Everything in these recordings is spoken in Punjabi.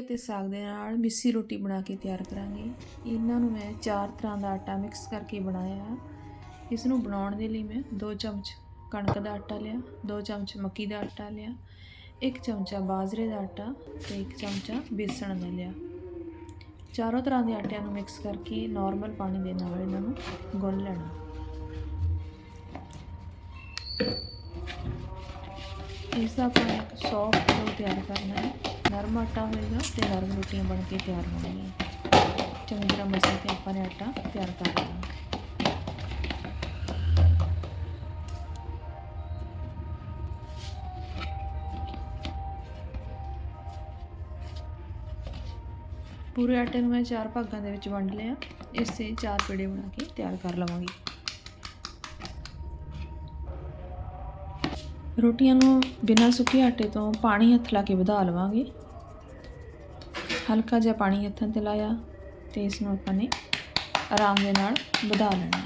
ਅਤੇ ਸਾਗ ਦੇ ਨਾਲ ਮਿੱਸੀ ਰੋਟੀ ਬਣਾ ਕੇ ਤਿਆਰ ਕਰਾਂਗੇ। ਇਹਨਾਂ ਨੂੰ ਮੈਂ ਚਾਰ ਤਰ੍ਹਾਂ ਦਾ ਆਟਾ ਮਿਕਸ ਕਰਕੇ ਬਣਾਇਆ ਹੈ। ਇਸ ਨੂੰ ਬਣਾਉਣ ਦੇ ਲਈ ਮੈਂ 2 ਚਮਚ ਕਣਕ ਦਾ ਆਟਾ ਲਿਆ 2 ਚਮਚ ਮੱਕੀ ਦਾ ਆਟਾ ਲਿਆ 1 ਚਮਚਾ ਬਾਜਰੇ ਦਾ ਆਟਾ ਤੇ 1 ਚਮਚਾ ਬੇਸਣ ਦਾ ਲਿਆ। ਚਾਰੋਂ ਤਰ੍ਹਾਂ ਦੇ ਆਟਿਆਂ ਨੂੰ ਮਿਕਸ ਕਰਕੇ ਨਾਰਮਲ ਪਾਣੀ ਦੇ ਨਾਲ ਇਹਨਾਂ ਨੂੰ ਗੁੰਨ ਲੈਣਾ। ਇਸ ਦਾ ਆਪਾਂ ਇੱਕ ਸੌਫਟ ਡੋ ਤਿਆਰ ਕਰਨਾ ਹੈ। ਨਰਮ ਆਟਾ ਹੋਏਗਾ ਤੇ ਨਰਮ ਰੋਟੀਆਂ ਬਣ ਕੇ ਤਿਆਰ ਹੋਣਗੀਆਂ ਚੰਗੀ ਤਰ੍ਹਾਂ ਮਸਲ ਕੇ ਆਪਾਂ ਨੇ ਆਟਾ ਤਿਆਰ ਕਰ ਲੈਣਾ ਪੂਰੇ ਆਟੇ ਨੂੰ ਮੈਂ ਚਾਰ ਭਾਗਾਂ ਦੇ ਵਿੱਚ ਵੰਡ ਲਿਆ। ਇਸੇ ਚਾਰ ਪੇੜੇ ਬਣਾ ਕੇ ਤਿਆਰ ਕਰ ਲਵਾਂਗੀ। ਰੋਟੀਆਂ ਨੂੰ ਬਿਨਾਂ ਸੁੱਕੇ ਆਟੇ ਤੋਂ ਪਾਣੀ ਹੱਥ ਲਾ ਕੇ ਵਧਾ ਲਵਾਂਗੇ। ਹਲਕਾ ਜਿਹਾ ਪਾਣੀ ਹੱਥਾਂ ਤੇ ਲਾਇਆ ਤੇ ਇਸ ਨੂੰ ਆਪਾਂ ਨੇ ਆਰਾਮ ਦੇ ਨਾਲ ਵਧਾ ਲੈਣਾ।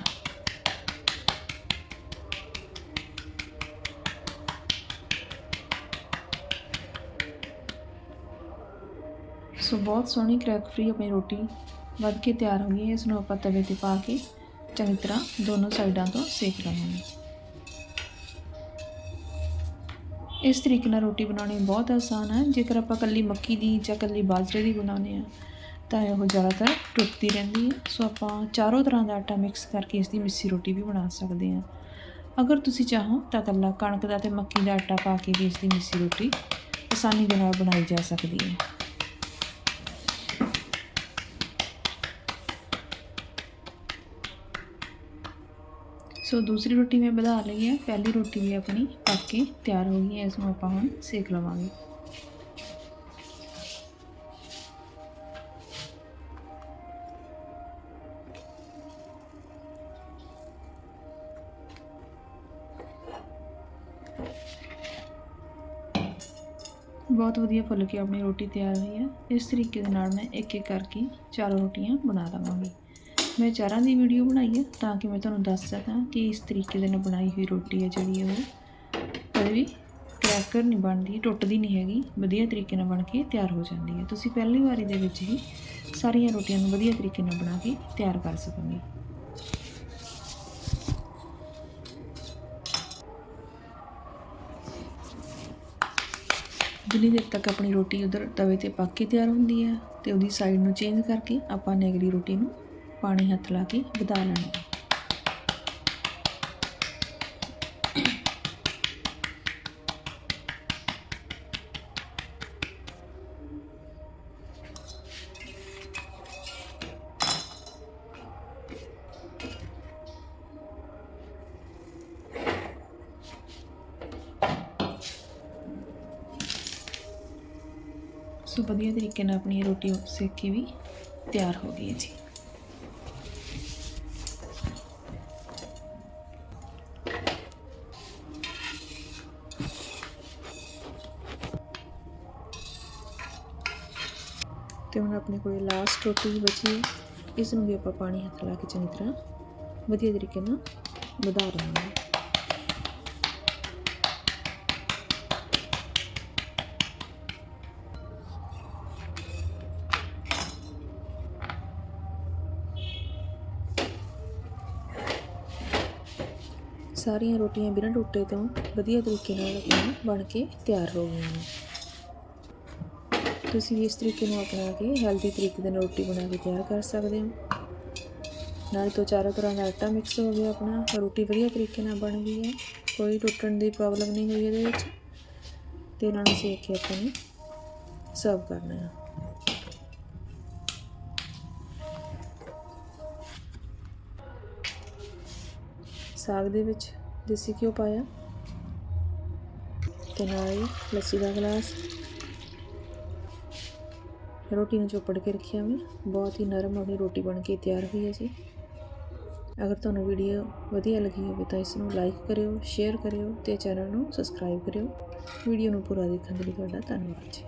ਸੋ ਬਹੁਤ ਸੋਹਣੀ ਕ੍ਰੈਕ ਫਰੀ ਆਪਣੀ ਰੋਟੀ ਵੱਧ ਕੇ ਤਿਆਰ ਹੋ ਗਈ ਹੈ। ਇਸ ਨੂੰ ਆਪਾਂ ਤਵੇ ਤੇ ਪਾ ਕੇ ਚੰਗੀ ਤਰ੍ਹਾਂ ਦੋਨੋਂ ਸਾਈਡਾਂ ਤੋਂ ਸੇਕ ਲਵਾਂਗੇ ਇਸ ਤਰੀਕੇ ਨਾਲ ਰੋਟੀ ਬਣਾਉਣੀ ਬਹੁਤ ਆਸਾਨ ਹੈ। ਜੇਕਰ ਆਪਾਂ ਕੱਲੀ ਮੱਕੀ ਦੀ ਜਾਂ ਕੱਲੀ ਬਾਜਰੇ ਦੀ ਬਣਾਉਂਦੇ ਆ ਤਾਂ ਇਹ ਜ਼ਿਆਦਾਤਰ ਟੁੱਟਦੀ ਰਹਿੰਦੀ ਹੈ। ਸੋ ਆਪਾਂ ਚਾਰੋਂ ਤਰ੍ਹਾਂ ਦਾ ਆਟਾ ਮਿਕਸ ਕਰਕੇ ਇਸ ਦੀ ਮਿੱਸੀ ਰੋਟੀ ਵੀ ਬਣਾ ਸਕਦੇ ਹਾਂ। ਅਗਰ ਤੁਸੀਂ ਚਾਹੋ ਤਾਂ ਕੱਲਾ ਕਣਕ ਦਾ ਤੇ ਮੱਕੀ ਦਾ ਆਟਾ ਪਾ ਕੇ ਵੀ ਇਸ ਦੀ ਮਿੱਸੀ ਰੋਟੀ ਆਸਾਨੀ ਦੇ ਨਾਲ ਬਣਾਈ ਜਾ ਸਕਦੀ ਹੈ। ਸੋ ਦੂਸਰੀ ਰੋਟੀ ਮੈਂ ਵਧਾ ਲਈ ਹੈ ਪਹਿਲੀ ਰੋਟੀ ਵੀ ਆਪਣੀ ਪੱਕ ਕੇ ਤਿਆਰ ਹੋ ਗਈ ਹੈ ਇਸ ਨੂੰ ਆਪਾਂ ਹੁਣ ਸੇਕ ਲਵਾਂਗੇ ਬਹੁਤ ਵਧੀਆ ਫੁੱਲ ਕੇ ਆਪਣੀ ਰੋਟੀ ਤਿਆਰ ਹੋਈ ਹੈ ਇਸ ਤਰੀਕੇ ਦੇ ਨਾਲ ਮੈਂ ਇੱਕ ਇੱਕ ਕਰਕੇ ਚਾਰੋਂ ਰੋਟੀਆਂ ਬਣਾ ਲਵਾਂਗੀ ਮੈਂ ਚਾਰਾਂ ਦੀ ਵੀਡੀਓ ਬਣਾਈ ਹੈ ਤਾਂ ਕਿ ਮੈਂ ਤੁਹਾਨੂੰ ਦੱਸ ਸਕਾਂ ਕਿ ਇਸ ਤਰੀਕੇ ਦੇ ਨਾਲ ਬਣਾਈ ਹੋਈ ਰੋਟੀ ਹੈ ਜਿਹੜੀ ਉਹ। ਕਦੇ ਵੀ ਕ੍ਰੈਕਰ ਨਹੀਂ ਬਣਦੀ, ਟੁੱਟਦੀ ਨਹੀਂ ਹੈਗੀ, ਵਧੀਆ ਤਰੀਕੇ ਨਾਲ ਬਣ ਕੇ ਤਿਆਰ ਹੋ ਜਾਂਦੀ ਹੈ ਤੁਸੀਂ ਪਹਿਲੀ ਵਾਰੀ ਦੇ ਵਿੱਚ ਹੀ ਸਾਰੀਆਂ ਰੋਟੀਆਂ ਨੂੰ ਵਧੀਆ ਤਰੀਕੇ ਨਾਲ ਬਣਾ ਕੇ ਤਿਆਰ ਕਰ ਸਕੋਗੇ। ਜਿੰਨੀ ਦੇਰ ਤੱਕ ਆਪਣੀ ਰੋਟੀ ਉਧਰ ਤਵੇ ਤੇ ਪੱਕ ਕੇ ਤਿਆਰ ਹੁੰਦੀ ਹੈ ਤੇ ਉਹਦੀ ਸਾਈਡ ਨੂੰ ਚੇਂਜ ਕਰਕੇ ਆਪਾਂ ਨੇ ਅਗਲੀ ਰੋਟੀ ਨੂੰ ਪਾਣੀ ਹੱਥ ਲਾ ਕੇ ਵਧਾ ਲੈਣਾ। ਸੋ ਵਧੀਆ ਤਰੀਕੇ ਨਾਲ ਆਪਣੀ ਇਹ ਰੋਟੀ ਸੇਕ ਕੇ ਵੀ ਤਿਆਰ ਹੋ ਗਈ ਹੈ ਜੀ। ਤੇ ਹੁਣ ਆਪਣੇ ਕੋਲ ਲਾਸਟ ਰੋਟੀ ਬਚੀ ਹੈ, ਇਸ ਨੂੰ ਵੀ ਆਪਾਂ ਪਾਣੀ ਹੱਥ ਲਾ ਕੇ ਚੰਗੀ ਤਰ੍ਹਾਂ ਵਧੀਆ ਤਰੀਕੇ ਨਾਲ ਵਧਾ ਰਹੇ ਹਾਂ ਸਾਰੀਆਂ ਰੋਟੀਆਂ ਬਿਨਾਂ ਟੁੱਟੇ ਤੋਂ ਵਧੀਆ ਤਰੀਕੇ ਨਾਲ ਬਣ ਕੇ ਤਿਆਰ ਹੋ ਗਈਆਂ ਨੇ। ਤੁਸੀਂ ਵੀ ਇਸ ਤਰੀਕੇ ਨੂੰ ਅਪਣਾ ਕੇ ਹੈਲਦੀ ਤਰੀਕੇ ਦੇ ਨਾਲ ਰੋਟੀ ਬਣਾ ਕੇ ਤਿਆਰ ਕਰ ਸਕਦੇ ਹੋ। ਨਾਲ ਤੋਂ ਚਾਰੋਂ ਤਰ੍ਹਾਂ ਦਾ ਆਟਾ ਮਿਕਸ ਹੋ ਗਿਆ ਆਪਣਾ। ਰੋਟੀ ਵਧੀਆ ਤਰੀਕੇ ਨਾਲ ਬਣ ਗਈ ਹੈ। ਕੋਈ ਟੁੱਟਣ ਦੀ ਪ੍ਰੋਬਲਮ ਨਹੀਂ ਹੋਈ ਇਹਦੇ ਵਿੱਚ। ਤੇ ਇਹਨਾਂ ਨੂੰ ਸੇਕ ਕੇ ਆਪਾਂ ਨੇ ਸਰਵ ਕਰਨਾ ਹੈ। ਸਾਗ ਦੇ ਵਿੱਚ ਦੇਸੀ ਘਿਓ ਪਾਇਆ। ਤੇ ਨਾਲ ਲੱਸੀ ਦਾ ਗਲਾਸ। ਰੋਟੀ ਨੂੰ ਚੋਪੜ ਕੇ ਰੱਖਿਆ ਮੈਂ ਬਹੁਤ ਹੀ ਨਰਮ ਆਪਣੀ ਰੋਟੀ ਬਣ ਕੇ ਤਿਆਰ ਹੋਈ ਹੈ ਜੀ। ਅਗਰ ਤੁਹਾਨੂੰ ਵੀਡੀਓ ਵਧੀਆ ਲੱਗੀ ਹੋਵੇ ਤਾਂ ਇਸ ਨੂੰ ਲਾਈਕ ਕਰਿਓ ਸ਼ੇਅਰ ਕਰਿਓ ਤੇ ਚੈਨਲ ਨੂੰ ਸਬਸਕ੍ਰਾਈਬ ਕਰਿਓ। ਵੀਡੀਓ ਨੂੰ ਪੂਰਾ ਦੇਖਣ ਦੇ ਲਈ ਤੁਹਾਡਾ ਧੰਨਵਾਦ ਜੀ।